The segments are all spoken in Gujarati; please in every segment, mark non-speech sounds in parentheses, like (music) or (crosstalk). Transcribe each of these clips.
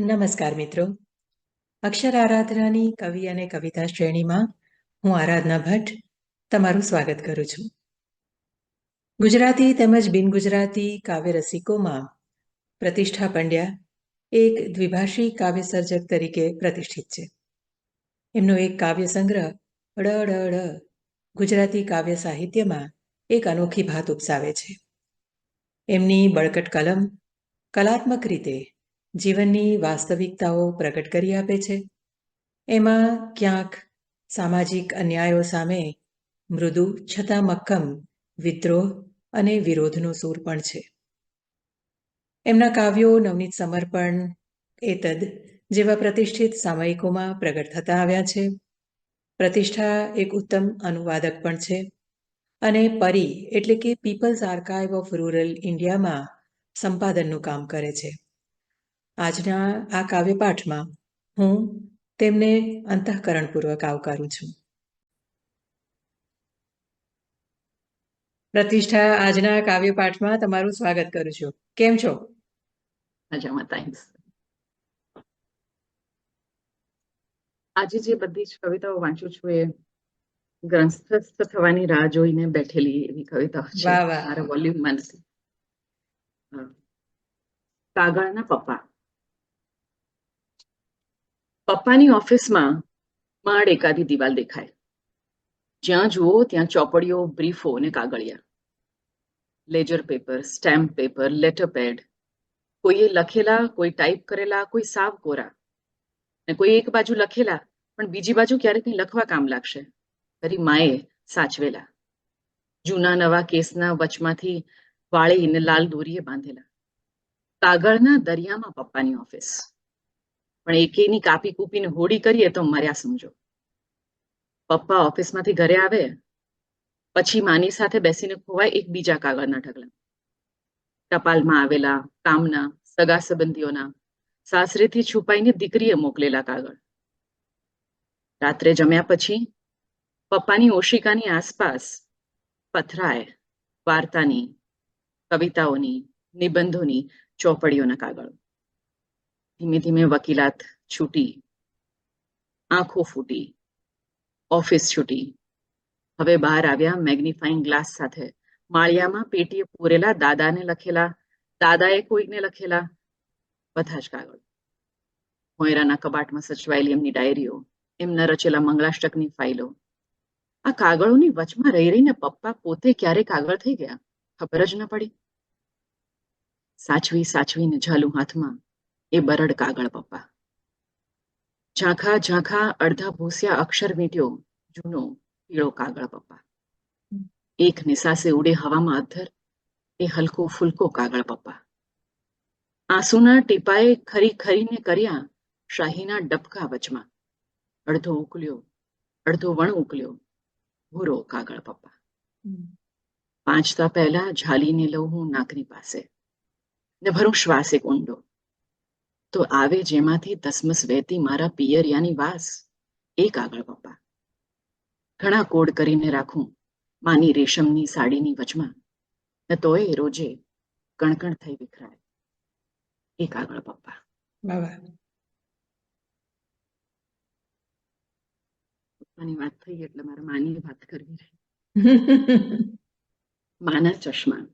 નમસ્કાર મિત્રો. અક્ષર આરાધનાની કવિ અને કવિતા શ્રેણીમાં હું આરાધના ભટ્ટ તમારું સ્વાગત કરું છું. ગુજરાતી તેમજ બિન ગુજરાતી કાવ્ય રસિકોમાં પ્રતિષ્ઠા પંડ્યા એક દ્વિભાષી કાવ્ય સર્જક તરીકે પ્રતિષ્ઠિત છે. એમનો એક કાવ્ય સંગ્રહ ડ ડ ડ ગુજરાતી કાવ્ય સાહિત્યમાં એક અનોખી ભાત ઉપસાવે છે. એમની બળકટ કલમ કલાત્મક રીતે જીવનની વાસ્તવિકતાઓ પ્રગટ કરી આપે છે. એમાં ક્યાંક સામાજિક અન્યાયો સામે મૃદુ છતાં મક્કમ વિદ્રોહ અને વિરોધનો સૂર પણ છે. એમના કાવ્યો નવનીત સમર્પણ એતદ જેવા પ્રતિષ્ઠિત સામયિકોમાં પ્રગટ થતા આવ્યા છે. પ્રતિષ્ઠા એક ઉત્તમ અનુવાદક પણ છે. અને પરી એટલે કે પીપલ્સ આર્કાઇવ ઓફ રૂરલ ઇન્ડિયામાં સંપાદનનું કામ કરે છે. આજના આ કાવ્યપાઠમાં હું તેમને અંતઃકરણપૂર્વક આવકારું છું. પ્રતિષ્ઠા આજના કાવ્યપાઠમાં તમારું સ્વાગત કરું છું. કેમ છો? મજામાં થેન્ક્સ આજે જે બધી જ કવિતાઓ વાંચું છું એ ગ્રંથસ્થ થવાની રાહ જોઈને બેઠેલી એવી કવિતાઓ છે. મારા વોલ્યુમમાં નથી કાગળના પપ્પા. પપ્પાની ઓફિસમાં માળ એકાદી દિવાલ દેખાય. જ્યાં જુઓ ત્યાં ચોપડીઓ, બ્રીફો અને કાગળિયા. Ledger paper, stamp paper, letter pad. કોઈએ લખેલા, કોઈ ટાઈપ કરેલા, કોઈ સાવ કોરા. ને કોઈ એક બાજુ લખેલા, પણ બીજી બાજુ ક્યારેક લખવા કામ લાગશે. તારી માએ સાચવેલા. જૂના નવા કેસના વચમાંથી વાળીને લાલ દોરીએ બાંધેલા. કાગળના દરિયામાં પપ્પાની ઓફિસ. પણ એકેની કાપી કૂપીને હોડી કરીએ તો મર્યા સમજો. પપ્પા ઓફિસમાંથી ઘરે આવે, પછી માની સાથે બેસીને ખોવાય એક બીજા કાગળના ઢગલા. ટપાલમાં આવેલા, કામના, સગા સંબંધીઓના, સાસરેથી છુપાઈને દીકરીએ મોકલેલા કાગળ. રાત્રે જમ્યા પછી પપ્પાની ઓશિકાની આસપાસ પથરાય વાર્તાની, કવિતાઓની, નિબંધોની ચોપડીઓના કાગળ. ધીમે ધીમે વકીલાત છૂટી આંખો ફૂટી ઓફિસ છૂટી હવે બહાર આવ્યા મેગ્નિફાઈંગ ગ્લાસ સાથે માળિયામાં પેટીએ પૂરેલા દાદાને લખેલા દાદાએ કોઈકને લખેલા બધા જ કાગળ મોયરાના કબાટમાં સચવાયેલી એમની ડાયરીઓ એમના રચેલા મંગળાષ્ટકની ફાઇલો આ કાગળોની વચમાં રહી રહીને પપ્પા પોતે ક્યારે કાગળ થઈ ગયા ખબર જ ન પડી સાચવી સાચવીને ઝાલું હાથમાં એ બરડ કાગળ, પપ્પા. ઝાંખા ઝાંખા, અડધા ભૂસ્યા અક્ષર મીટ્યો જૂનો, પીળો કાગળ, પપ્પા. એક નિસાસે ઉડે હવામાં અધ્ધર, એ હલકો ફૂલકો કાગળ, પપ્પા. આંસુના ટીપાએ ખરી ખરીને કર્યા શાહીના ડબકા વચમાં. અડધો ઉકલ્યો અડધો વણ ઉકલ્યો ભૂરો કાગળ, પપ્પા. પાંચતા પહેલા ઝાલીને લઉં હું નાકની પાસે. ને ભરું શ્વાસ એક ઊંડો. તો આવે જેમાંથી તસમસ વહેતી મારા પિયરિયાની વાસ. એક આગળ પપ્પા. ઘણા કોડ કરીને રાખું માની રેશમની સાડીની વચમાં. ને તોય રોજે કણકણ થઈ વિખરાય. એક આગળ પપ્પા. પપ્પાની વાત થઈ એટલે મારે માની વાત કરવી રહી. (laughs) માના ચશ્મા.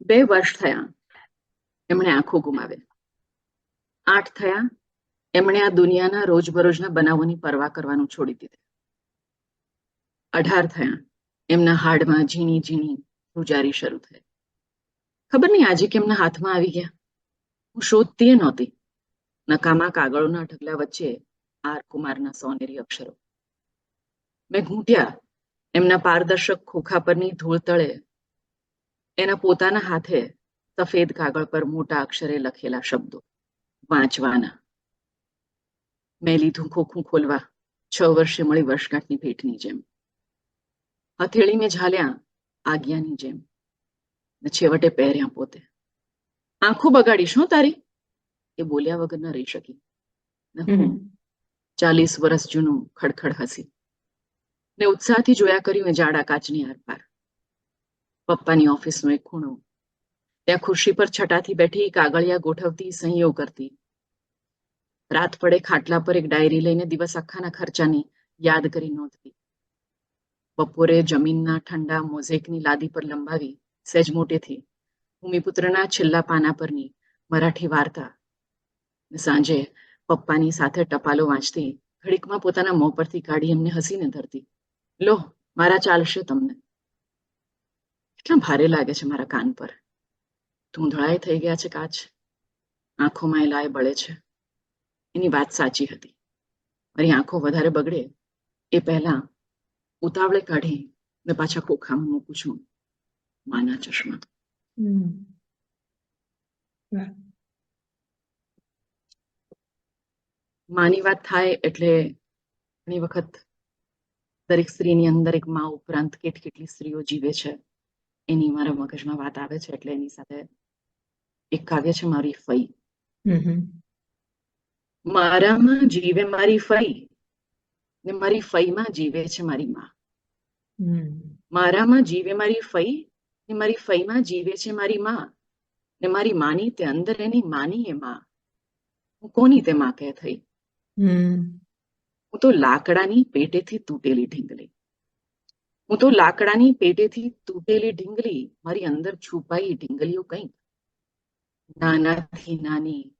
બે વર્ષ થયા એમણે આંખો ગુમાવે. આઠ થયા, એમણે આ દુનિયાના રોજબરોજના બનાવોની પરવા કરવાનું છોડી દીધી. અઢાર થયા, એમના હાડમાં ઝીણી ઝીણી ગુજારી શરૂ થઈ. ખબર નહીં આજે કેમના હાથમાં આવી ગયા? હું શોધતી નહોતી. નકામા કાગળોના ઢગલા વચ્ચે આર કુમારના સોનેરી અક્ષરો. મેં ઘૂંટ્યા, એમના પારદર્શક ખોખા પરની ધૂળ તળે, એના પોતાના હાથે સફેદ કાગળ પર મોટા અક્ષરે લખેલા શબ્દો. વાંચવાના. મેં લીધું ખોખું ખોલવા. છ વર્ષે મળી વર્ષગાંઠની ભેટની જેમ. હથેળી મેં ઝાલ્યા. આજ્ઞાની જેમ. ને છેવટે પહેર્યા પોતે. આંખો બગાડીશ શું તારી? એ બોલ્યા વગર ન રહી શકી. ચાલીસ વર્ષ જૂનું ખડખડ હસી. ને ઉત્સાહથી જોયા કર્યું એ જાડા કાચની આરપાર. પપ્પાની ઓફિસનો એક ખૂણો ત્યાં ખુરશી પર છટાથી બેઠી કાગળિયા ગોઠવતી સહીઓ કરતી. રાત પડે ખાટલા પર એક ડાયરી લઈને દિવસ આખાના ખર્ચાની યાદ કરી નોંધતી. બપોરે જમીનના ઠંડા મોઝેકની લાદી પર લંબાવી સહેજ મોટેથી ભૂમિપુત્રના છેલ્લા પાના પરની મરાઠી વાર્તા. સાંજે પપ્પાની સાથે ટપાલો વાંચતી, ઘડીકમાં પોતાના મોં પરથી કાઢી એમને હસીને ધરતી. લો, મારા ચાલશે તમને. કેટલા ભારે લાગે છે મારા કાન પર. ધૂંધળાએ થઈ ગયા છે કાચ. આંખોમાં એ લાય બળે છે. એની વાત સાચી હતી. મારી આંખો વધારે બગડે એ પહેલા ઉતાવળે કાઢી ને પાછા ખોખામાં મૂકું છું. માના ચશ્મા. માની વાત થાય એટલે ઘણી વખત દરેક સ્ત્રીની અંદર એક મા ઉપરાંત કેટ કેટલી સ્ત્રીઓ જીવે છે. એની મારા મગજમાં વાત આવે છે એટલે એની સાથે એક કાવ્ય છે મારી ફઈ. મારામાં જીવે મારી ફઈ ને મારી ફઈમાં જીવે છે મારી માં. મારામાં જીવે મારી ફઈ ને મારી ફઈમાં જીવે છે મારી માં ને મારી માની તે અંદર એની માની એ માં. હું કોની તે માં કે થઈ હું તો લાકડાની પેટેથી તૂટેલી ઢીંગલી. હું તો લાકડાની પેટેથી તૂટેલી ઢીંગલી મારી અંદર છુપાઈ ઢીંગલીઓ કંઈક નાનાથી નાની,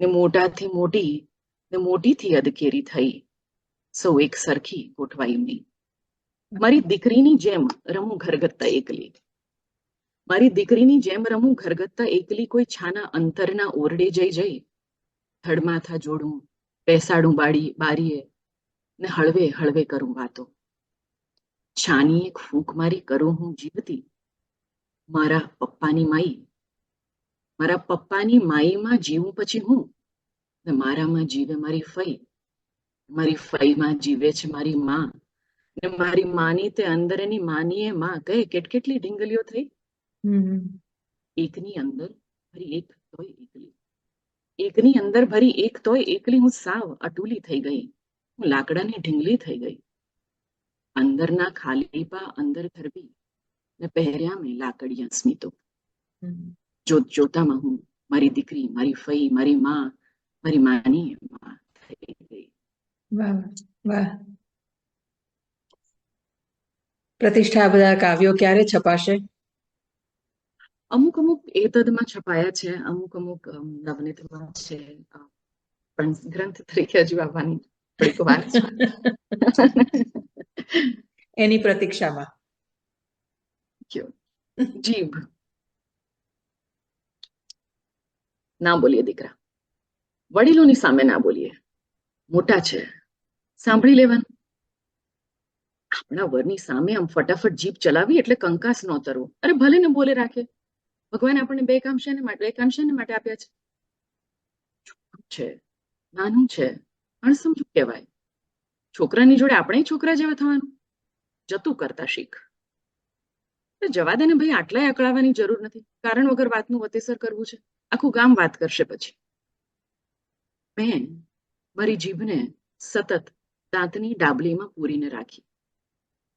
ને મોટાથી મોટી, ને મોટીથી અધકેરી થઈ, સૌ એક સરખી ગોઠવાઈ નહીં મારી દીકરીની જેમ રમું ઘરગથ્તા એકલી. મારી દીકરીની જેમ રમું ઘરગથ્તા એકલી કોઈ છાના અંતરના ઓરડે જઈ જઈ. થડમાથા જોડું, બેસાડું બાડી બારીએ, ને હળવે હળવે કરું વાતો. છાની એક ફૂંક મારી કરું હું જીવતી. મારા પપ્પાની માઈ મારા પપ્પાની માઈમાં જીવું પછી હું? ને મારામાં જીવે મારી ફઈ. મારી ફઈમાં જીવે છે મારી માં. ને મારી માની તે અંદર એની માની એ માં કહે કેટ કેટલી ઢીંગલીઓ થઈ? એકની અંદર ભરી એક તોય એકલી. એકની અંદર ભરી એક તોય એકલી હું સાવ અટુલી થઈ ગઈ. હું લાકડાની ઢીંગલી થઈ ગઈ. અંદરના ખાલીપા અંદર ધરબી ને પહેર્યા મેં લાકડિયા સ્મિતો. જોત જોતામાં હું મારી દીકરી મારી ફઈ મારી માં મારી માની માં થઈ ગઈ. વાહ વાહ. પ્રતિષ્ઠા બધા કાવ્યો ક્યારે છપાશે? અમુક અમુક એ તદમાં છપાયા છે અમુક અમુક અમ, નવનીતમાં છે. પણ ગ્રંથ તરીકે હજુ આવવાની થોડીક વાર એની પ્રતીક્ષામાં. જીભ. ના બોલીએ દીકરા. વડીલોની સામે ના બોલીએ. મોટા છે. સાંભળી લેવાનું. આપણા વરની સામે આમ ફટાફટ જીભ ચલાવી એટલે કંકાસ ન તરવો. અરે ભલે ને બોલે રાખે. ભગવાન આપણને બે કામ શેને માટે બે કામ શેને માટે આપ્યા છે? છે, નાનું છે અણસમજુ કહેવાય. છોકરાની જોડે આપણે છોકરા જેવા થવાનું. જતું કરતા શીખ. જવા દે ને ભાઈ, આટલાય અકળાવવાની જરૂર નથી. કારણ વગર વાતનું વતેસર કરવું છે. આખું ગામ વાત કરશે પછી. મેં મારી જીભને સતત દાંતની ડાબલીમાં પૂરીને રાખી.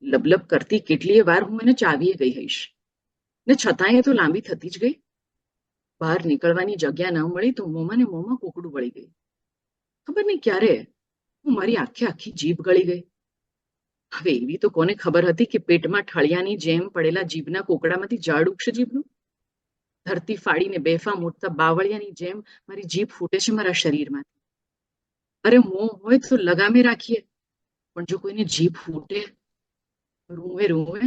લબલબ કરતી કેટલીય વાર હું એને ચાવીએ ગઈ હઈશ. ને છતાંય તો લાંબી થતી જ ગઈ. બહાર નીકળવાની જગ્યા ન મળી તો મોમાં ને મોંમાં કોકડું વળી ગઈ ખબર નહીં ક્યારે હું મારી આખે આખી જીભ ગળી ગઈ. હવે એવી તો કોને ખબર હતી કે પેટમાં ઠળિયાની જેમ પડેલા જીભના કોકડામાંથી ઝાડ ઉગશે જીભનું? ધરતી ફાડીને બેફા મૂટતા બાવળિયાની જેમ મારી જીભ ફૂટે છે મારા શરીરમાં અરે મોં હોય તો લગામે રાખીએ પણ જો કોઈને જીભ ફૂટે રૂવે રૂવે.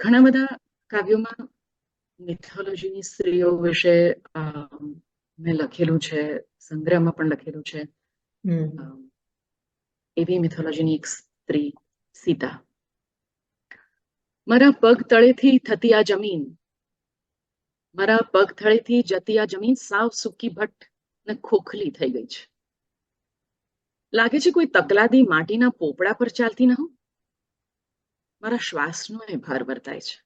ઘણા બધા કાવ્યોમાં મિથોલોજીની સ્ત્રીઓ વિશે મેં લખેલું છે સંગ્રહમાં પણ લખેલું છે. એવી મિથોલોજીની એક સ્ત્રી સીતા. મારા પગ તળેથી થતી આ જમીન, મારા પગ તળેથી જતી આ જમીન સાવ સૂકી ભટ્ટ ને ખોખલી થઈ ગઈ છે. લાગે છે કોઈ તકલાદી માટીના પોપડા પર ચાલતી ન હો? મારા શ્વાસનો એ ભાર વર્તાય છે.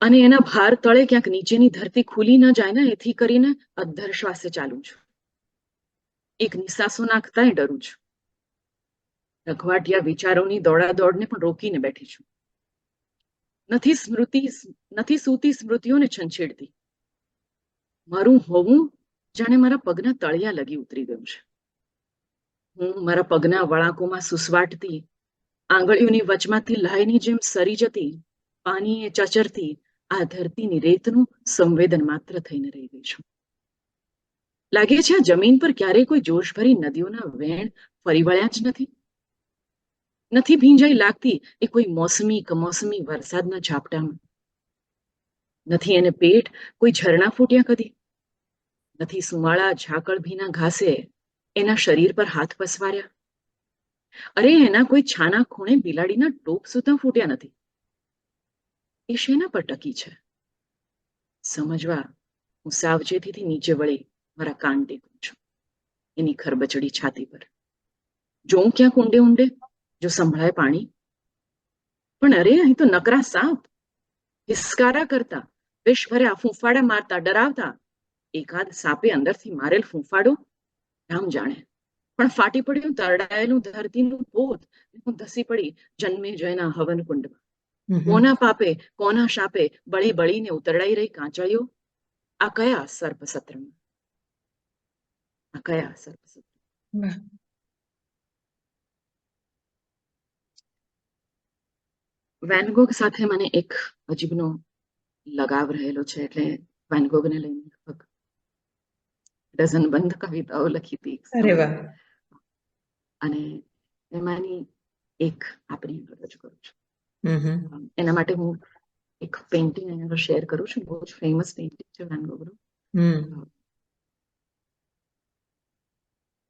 અને એના ભાર તળે ક્યાંક નીચેની ધરતી ખુલી ન જાય ને, એથી કરીને અદ્ધર શ્વાસે ચાલું છું. એક નિસાસો નાખતા ડરું છું. રખવાટિયા વિચારોની દોડાદોડને પણ રોકીને બેઠી છું. નથી સ્મૃતિ, નથી સૂતી સ્મૃતિઓને છંછેડતી. મારું હોવું જાણે મારા પગના તળિયા લગી ઉતરી ગયું છે. હું મારા પગના વળાંકોમાં સુસવાટતી, આંગળીઓની વચમાંથી લાયની જેમ સરી જતી પાણીએ ચચરતી, આ ધરતીની રેતનું સંવેદન માત્ર થઈને રહી ગઈ છું. લાગે છે આ જમીન પર ક્યારેય કોઈ જોશભરી નદીઓના વેણ ફરી વળ્યા જ નથી? નથી ભીંજાઈ લાગતી એ કોઈ મોસમી કમોસમી વરસાદના ઝાપટામાં. નથી એને પેટ કોઈ ઝરણા ફૂટ્યા કદી? નથી સુમાળા ઝાકળ ભીના ઘાસે એના શરીર પર હાથ પસવાર્યા? અરે એના કોઈ છાના ખૂણે બિલાડીના ટોપ સુધા ફૂટ્યા નથી. એ શેના પર ટકી છે? સમજવા હું સાવચેતીથી નીચે વળી મારા કાન ટેકું છું. એની ખરબચડી છાતી પર. જોઉં ક્યાં કુંડે ઊંડે જો સંભળાય પાણી. પણ અરે અહીં તો નકરા સાપ. હિસકારા કરતા વિષ ભર્યા ફૂંફાડા મારતા ડરાવતા. એકાદ સાપે અંદરથી મારેલ ફૂંફાડો? રામ જાણે. પણ ફાટી પડ્યું તરડાયેલું ધરતીનું પોત. હું ધસી પડી જન્મે જયના હવન કુંડમાં કોના પાપે કોના શાપે બળી બળીને ઉતરડાઈ રહી કાંચળીઓ આ કયા સર્પસત્રમાં? આ કયા સર્પ સત્ર વાહ વેનગોગ સાથે મને એક અજીબનો લગાવ રહેલો છે એટલે વેનગોગને લઈને લગભગ ડઝન બંધ કવિતાઓ લખી હતી અને એમાંની એક આપણી આગળ રજૂ કરું છું. એના માટે હું એક પેઇન્ટિંગ અહીંયા શેર કરું છું બહુ જ ફેમસ પેઇન્ટિંગ છે વેનગોગનું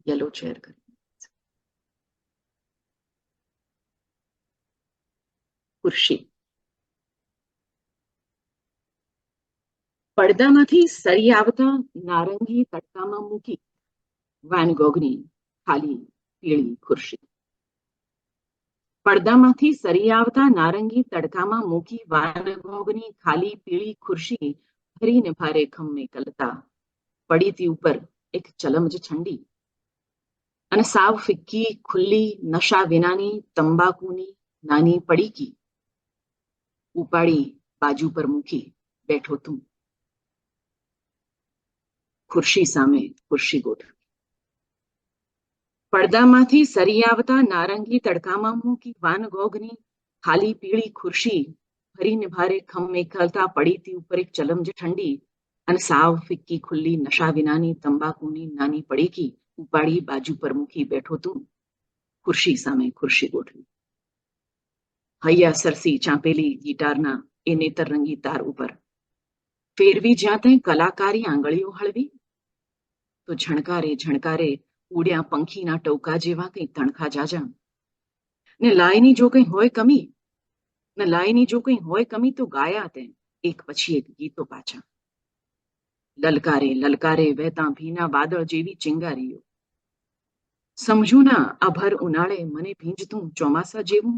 યલો ચેર કરી. ખુરશી પડદામાંથી સરી આવતા નારંગી તડકામાં મૂકી વાનગોગની ખાલી પીળી ખુરશી. પડદામાંથી સરી આવતા નારંગી તડકામાં મૂકી વાનગોગની ખાલી પીળી ખુરશી ભરીને ભારે ખમ્મે કલતા. પડીતી ઉપર એક ચલમજ છંડી. અને સાવ ફિક્કી, ખુલ્લી, નશા વિનાની, તંબાકુની નાની પડીકી ઉપાડી બાજુ પર મૂકી બેઠો તું. ખુરશી સામે ખુરશી ગોઠવી પડદામાંથી સરી આવતા નારંગી તડકામાં મૂકી વાનગોગની ખાલી પીળી ખુરશી ભરીને ભારે ખમ એકલતા પડીતી ઉપર એક ચલમજ ઠંડી અને સાવ ફિક્કી ખુલ્લી નશા વિનાની તંબાકુની નાની પડીકી ઉપાડી બાજુ પર મૂકી બેઠો તું. ખુરશી સામે ખુરશી ગોઠવી. હૈયા સરસી ચાંપેલી ગિટારના એ નેતરરંગી તાર ઉપર ફેરવી જ્યાં ત્યાં કલાકારી આંગળીઓ હળવી તો ઝણકારે ઝણકારે ઉડ્યા પંખીના ટોકા જેવા કંઈ તણખા જાજા ને લાયની જો કંઈ હોય કમી ને લાયની જો કંઈ હોય કમી તો ગાયા તે એક પછી એક ગીતો પાછા લલકારે લલકારે વહેતા ભીના વાદળ જેવી ચિંગારીઓ સમજુ ના આ ઉનાળે મને ભીંજતું ચોમાસા જેવું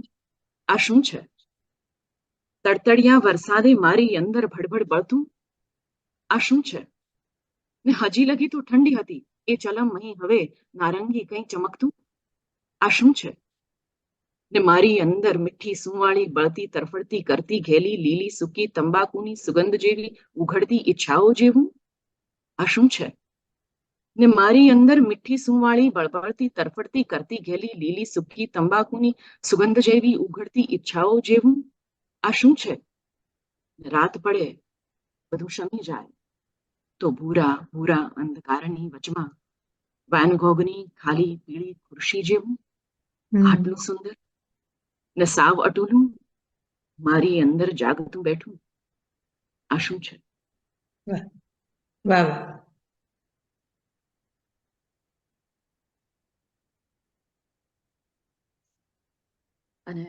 આ શું છે? તડતડિયા વરસાદે મારી અંદર ભડભડ બળતું? આ શું છે? ને હજી લગી તો ઠંડી હતી. એ ચલમ અહીં હવે નારંગી કંઈ ચમકતું? આ શું છે? ને મારી અંદર મીઠી સુંવાળી બળતી તરફડતી કરતી ઘેલી લીલી સૂકી તંબાકુની સુગંધ જેવી ઉઘડતી ઈચ્છાઓ જેવું? આ શું છે? ને મારી અંદર મીઠી સુંવાળી બળબળતી તરફડતી કરતી ઘેલી લીલી સુખી તંબાકુની સુગંધ જેવી ઉઘડતી ઈચ્છાઓ જેવું આ શું છે? રાત પડે બધું શમી જાય. તો ભૂરા ભૂરા અંધકારની વચમાં વાનગોગની ખાલી પીળી ખુરશી જેવું? આટલું સુંદર? ને સાવ અટૂલું? મારી અંદર જાગતું બેઠું? આ શું છે? વાહ વાહ. અને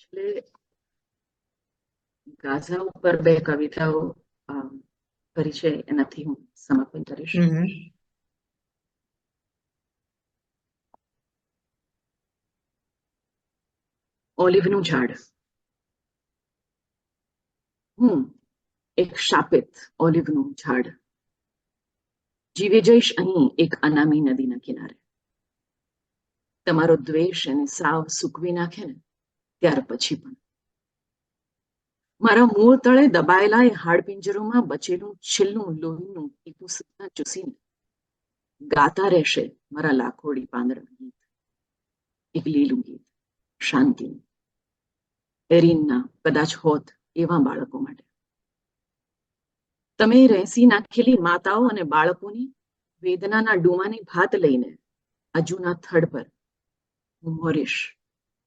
છેલ્લે ગાઝા ઉપર બે કવિતાઓ કરી છે એનાથી હું સમાપન કરીશ. ઓલિવનું ઝાડ. હું એક શાપિત ઓલિવનું ઝાડ. જીવી જઈશ અહીં એક અનામી નદીના કિનારે. તમારો દ્વેષ એને સાવ સૂકવી નાખે ને, ત્યાર પછી પણ. મારા મૂળ તળે દબાયેલા એ હાડપિંજરોમાં બચેલું છેલ્લું લોહીનું ટીપું સુધા ચૂસીને ગાતા રહેશે મારા લાખોડી પાંદડા ગીત. એક લીલું ગીત શાંતિનું એરિનના કદાચ હોત એવા બાળકો માટે. તમે રહેસી નાખેલી માતાઓ અને બાળકોની વેદનાના ડૂમાની ભાત લઈને આ જૂના થડ પર હું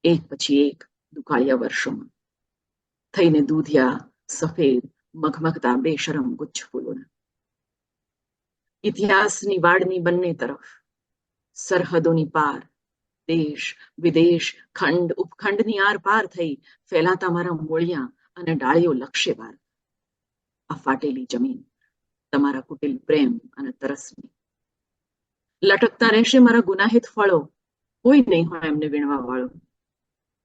એક પછી એક દુકાળિયા વર્ષોમાં થઈને દૂધિયા સફેદ મઘમગતા બેશરમ ગુચ્છ ફૂલોના ઇતિહાસની વાડની બંને તરફ સરહદોની પાર દેશ વિદેશ ખંડ ઉપખંડની આર પાર થઈ ફેલાતા મારા મોળિયા અને ડાળીઓ લક્ષ્ય બાર આ ફાટેલી જમીન તમારા કુટિલ પ્રેમ અને તરસની લટકતા રહેશે મારા ગુનાહિત ફળો કોઈ નહીં હોય એમને વીણવા વાળું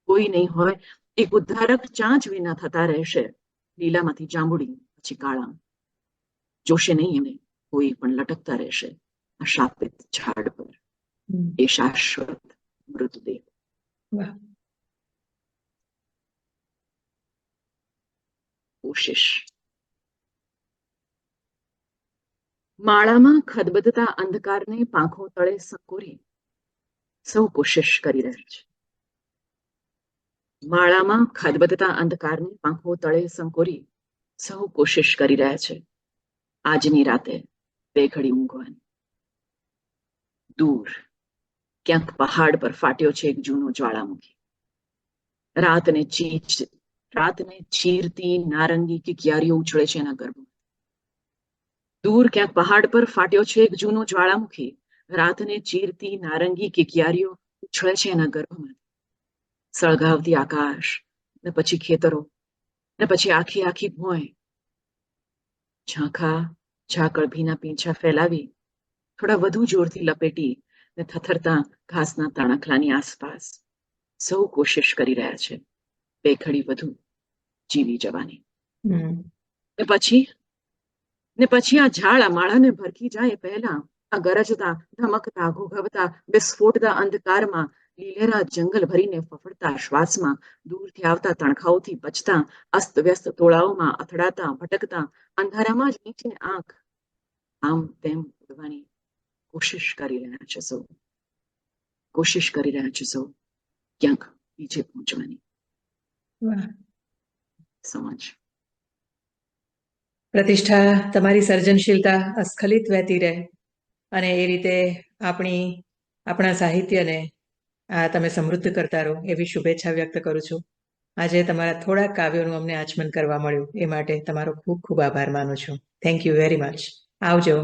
કોઈ નહીં હોય. એક ઉદ્ધારક ચાંચ વિના થતા રહેશે. લીલામાંથી જાંબુડી પછી કાળા. જોશે નહીં એમને કોઈ પણ લટકતા રહેશે. આ શાપિત ઝાડ પર. એ શાશ્વત મૃતદેહ. કોશિશ. માળામાં ખદબદતા અંધકારને પાંખો તળે સંકોરી. સૌ કોશિશ કરી રહ્યા છે. માળામાં ખદબદતા અંધકારને પાંખો તળે સંકોરી સૌ કોશિશ કરી રહ્યા છે. આજની રાતે બે ઘડી ઊંઘવાની. દૂર, ક્યાંક પહાડ પર ફાટ્યો છે એક જૂનો જ્વાળામુખી. રાતને ચીચ રાતને ચીરતી નારંગી કિકિયારીઓ ઉછળે છે એના ગર્ભમાં. દૂર ક્યાંક પહાડ પર ફાટ્યો છે એક જૂનો જ્વાળામુખી રાતને ચીરતી નારંગી કિકિયારીઓ ઉછળે છે એના ગર્ભમાં સળગાવતી આકાશ ને પછી ખેતરો ને પછી આખી આખી ભોંય ઝાંખા ઝાકળ ભીના પીંછા ફેલાવી થોડા વધુ જોરથી લપેટી ને થથરતા ઘાસના તણખલાની આસપાસ સૌ કોશિશ કરી રહ્યા છે બે ઘડી વધુ જીવી જવાની ને પછી ને પછી આ ઝાડ આ માળાને ભરખી જાય પહેલા આ ગરજતા ધમકતા ઘોઘવતા વિસ્ફોટતા અંધકારમાં લીલેરા જંગલ ભરીને ફફડતા શ્વાસમાં દૂરથી આવતા તણખાઓથી બચતા અસ્તવ્યસ્ત ટોળાઓમાં અથડાતા ભટકતા અંધારામાં જ નીચે આંખ. આમ તેમ ઉડવાની કોશિશ કરી રહ્યા છે સૌ. કોશિશ કરી રહ્યા છે સૌ. ક્યાંક નીચે પહોંચવાની. સમજ. પ્રતિષ્ઠા તમારી સર્જનશીલતા અસ્ખલિત વહેતી રહે. અને એ રીતે આપણી, આપણા સાહિત્યને, આ તમે સમૃદ્ધ કરતા રહો એવી શુભેચ્છા વ્યક્ત કરું છું. આજે તમારા થોડાક કાવ્યોનું અમને આચમન કરવા મળ્યું, એ માટે તમારો ખૂબ ખૂબ આભાર માનું છું. થેન્ક યુ વેરી મચ આવજો.